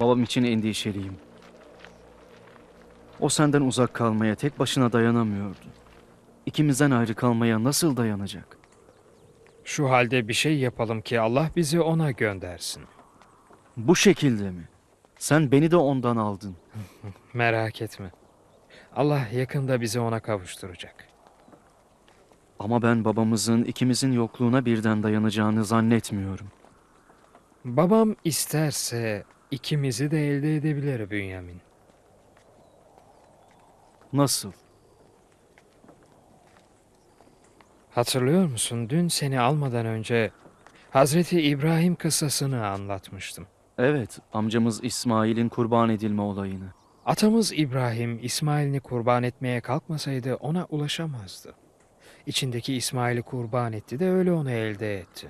Babam için endişeliyim. O senden uzak kalmaya tek başına dayanamıyordu. İkimizden ayrı kalmaya nasıl dayanacak? Şu halde bir şey yapalım ki Allah bizi ona göndersin. Bu şekilde mi? Sen beni de ondan aldın. Merak etme. Allah yakında bizi ona kavuşturacak. Ama ben babamızın ikimizin yokluğuna birden dayanacağını zannetmiyorum. Babam isterse ikimizi de elde edebilir Bünyamin. Nasıl? Hatırlıyor musun dün seni almadan önce Hazreti İbrahim kıssasını anlatmıştım. Evet, amcamız İsmail'in kurban edilme olayını. Atamız İbrahim İsmail'ini kurban etmeye kalkmasaydı ona ulaşamazdı. İçindeki İsmail'i kurban etti de öyle onu elde etti.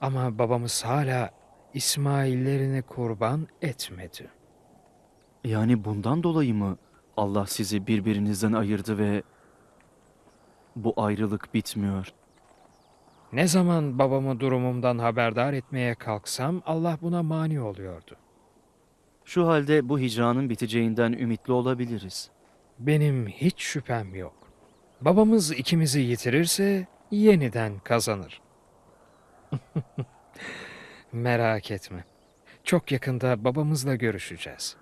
Ama babamız hala İsmail'lerini kurban etmedi. Yani bundan dolayı mı Allah sizi birbirinizden ayırdı ve bu ayrılık bitmiyor? Ne zaman babamı durumumdan haberdar etmeye kalksam Allah buna mani oluyordu. Şu halde bu hicranın biteceğinden ümitli olabiliriz. Benim hiç şüphem yok. Babamız ikimizi yitirirse yeniden kazanır. Merak etme. Çok yakında babamızla görüşeceğiz.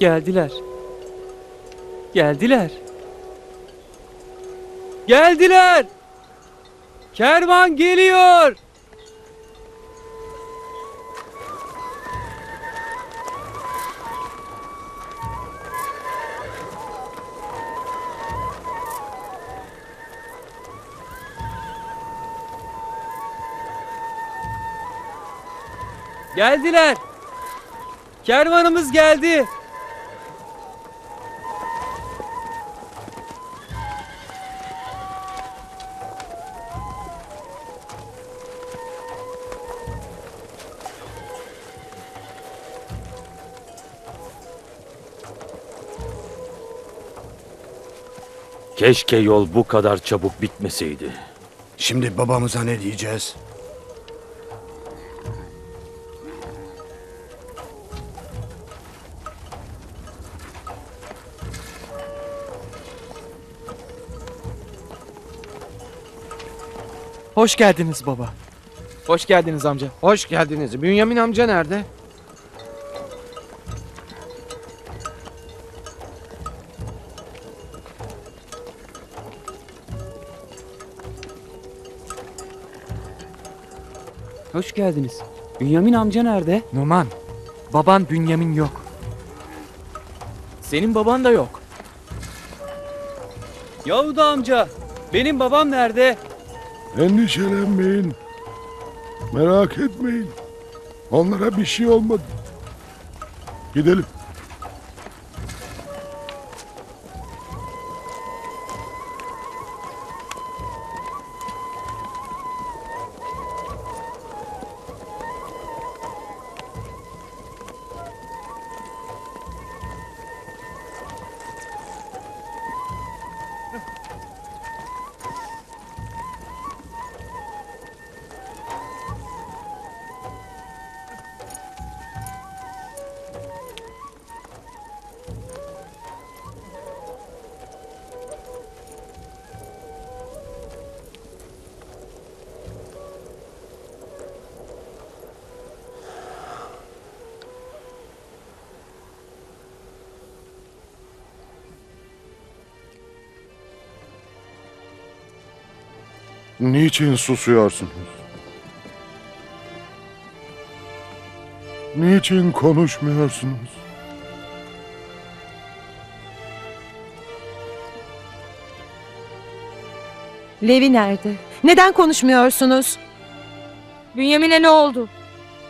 Geldiler. Geldiler. Geldiler. Kervan geliyor. Geldiler. Kervanımız geldi. Keşke yol bu kadar çabuk bitmeseydi. Şimdi babamıza ne diyeceğiz? Hoş geldiniz baba. Hoş geldiniz amca. Hoş geldiniz. Bünyamin amca nerede? Hoş geldiniz. Bünyamin amca nerede? Numan. Baban Bünyamin yok. Senin baban da yok. Yahuda amca. Benim babam nerede? Endişelenmeyin. Merak etmeyin. Onlara bir şey olmadı. Gidelim. Niçin susuyorsunuz? Niçin konuşmuyorsunuz? Levi nerede? Neden konuşmuyorsunuz? Bünyamin'e ne oldu?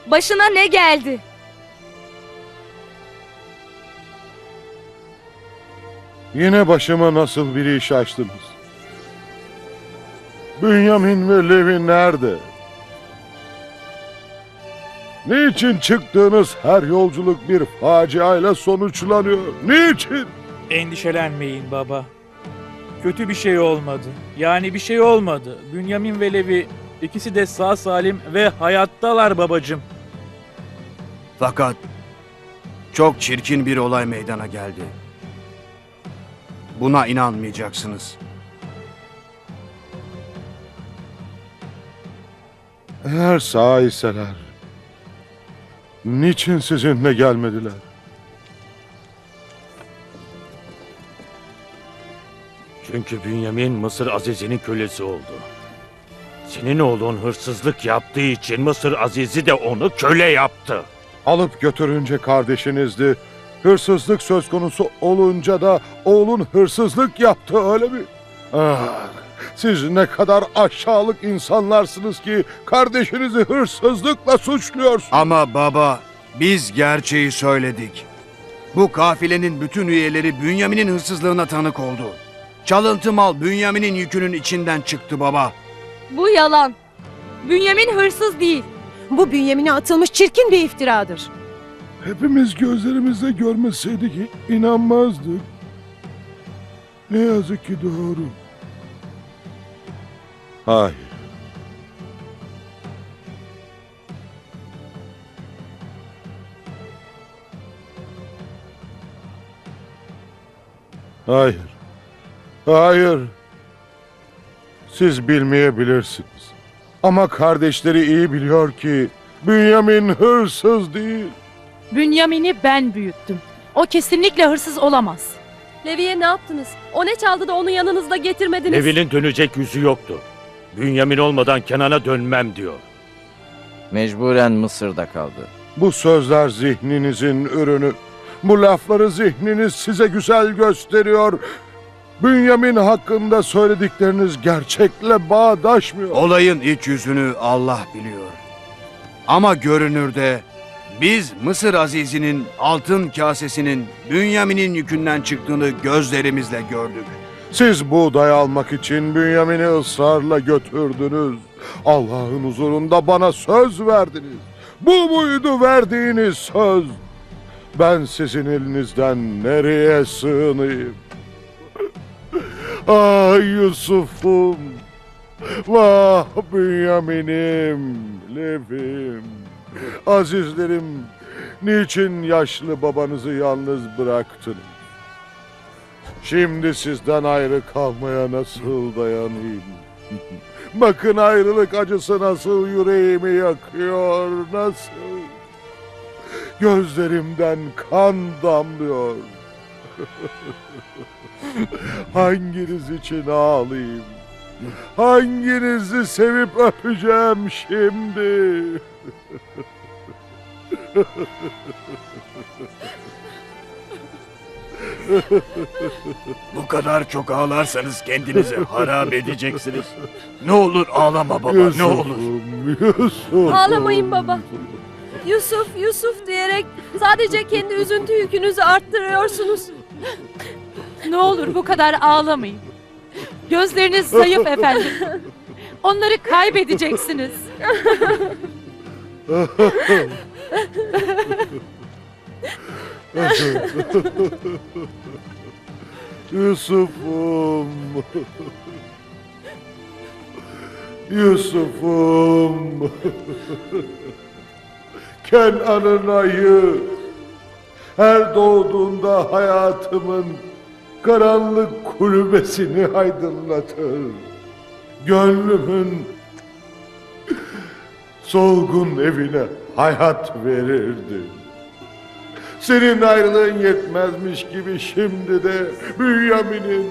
Başına ne geldi? Yine başıma nasıl bir iş açtınız? Bünyamin ve Levi nerede? Niçin çıktığınız her yolculuk bir faciayla sonuçlanıyor? Niçin? Endişelenmeyin baba. Kötü bir şey olmadı. Yani bir şey olmadı. Bünyamin ve Levi ikisi de sağ salim ve hayattalar babacım. Fakat çok çirkin bir olay meydana geldi. Buna inanmayacaksınız. Eğer sağ iseler, niçin sizinle gelmediler? Çünkü Bünyamin Mısır Azizi'nin kölesi oldu. Senin oğlun hırsızlık yaptığı için Mısır Azizi de onu köle yaptı. Alıp götürünce kardeşinizdi. Hırsızlık söz konusu olunca da oğlun hırsızlık yaptı öyle mi? Ah, siz ne kadar aşağılık insanlarsınız ki kardeşinizi hırsızlıkla suçluyorsunuz. Ama baba, biz gerçeği söyledik. Bu kafilenin bütün üyeleri Bünyamin'in hırsızlığına tanık oldu. Çalıntı mal Bünyamin'in yükünün içinden çıktı baba. Bu yalan. Bünyamin hırsız değil. Bu Bünyamin'e atılmış çirkin bir iftiradır. Hepimiz gözlerimizle görmeseydik inanmazdık. Ne yazık ki doğru. Hayır. Hayır. Hayır. Siz bilmeyebilirsiniz. Ama kardeşleri iyi biliyor ki Bünyamin hırsız değil. Bünyamin'i ben büyüttüm. O kesinlikle hırsız olamaz. Levi'ye ne yaptınız? O ne çaldı da onu yanınızda getirmediniz? Levi'nin dönecek yüzü yoktu. Bünyamin olmadan Kenan'a dönmem diyor. Mecburen Mısır'da kaldı. Bu sözler zihninizin ürünü. Bu lafları zihniniz size güzel gösteriyor. Bünyamin hakkında söyledikleriniz gerçekle bağdaşmıyor. Olayın iç yüzünü Allah biliyor. Ama görünürde biz Mısır Azizi'nin altın kasesinin Bünyamin'in yükünden çıktığını gözlerimizle gördük. Siz buğday almak için Bünyamin'i ısrarla götürdünüz. Allah'ın huzurunda bana söz verdiniz. Bu muydu verdiğiniz söz? Ben sizin elinizden nereye sığınayım? Ah Yusuf'um. Vah Bünyamin'im, Levim, azizlerim. Niçin yaşlı babanızı yalnız bıraktınız? Şimdi sizden ayrı kalmaya nasıl dayanayım? Bakın ayrılık acısı nasıl yüreğimi yakıyor, nasıl? Gözlerimden kan damlıyor. Hanginiz için ağlayayım? Hanginizi sevip öpeceğim şimdi? Bu kadar çok ağlarsanız kendinizi harap edeceksiniz. Ne olur ağlama baba, ne olur. Yusuf'um. Ağlamayın baba. Yusuf, Yusuf diyerek sadece kendi üzüntü yükünüzü arttırıyorsunuz. Ne olur bu kadar ağlamayın. Gözleriniz zayıf efendim. Onları kaybedeceksiniz. Yusuf'um. Yusuf'um. Kenan'ın ayı. Her doğduğunda hayatımın karanlık kulübesini aydınlatır. Gönlümün solgun evine hayat verirdi. Senin ayrılığın yetmezmiş gibi şimdi de Bünyamin'in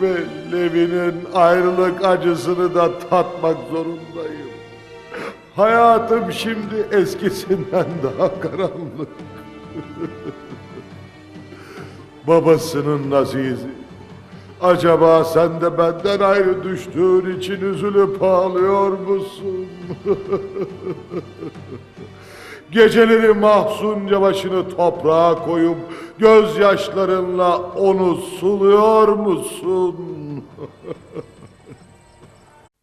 ve Levi'nin ayrılık acısını da tatmak zorundayım. Hayatım şimdi eskisinden daha karanlık. Babasının azizi. Acaba sen de benden ayrı düştüğün için üzülüp ağlıyor musun? Geceleri mahzunca başını toprağa koyup gözyaşlarınla onu suluyor musun?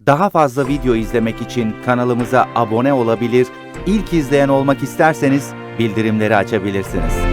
Daha fazla video izlemek için kanalımıza abone olabilir, ilk izleyen olmak isterseniz bildirimleri açabilirsiniz.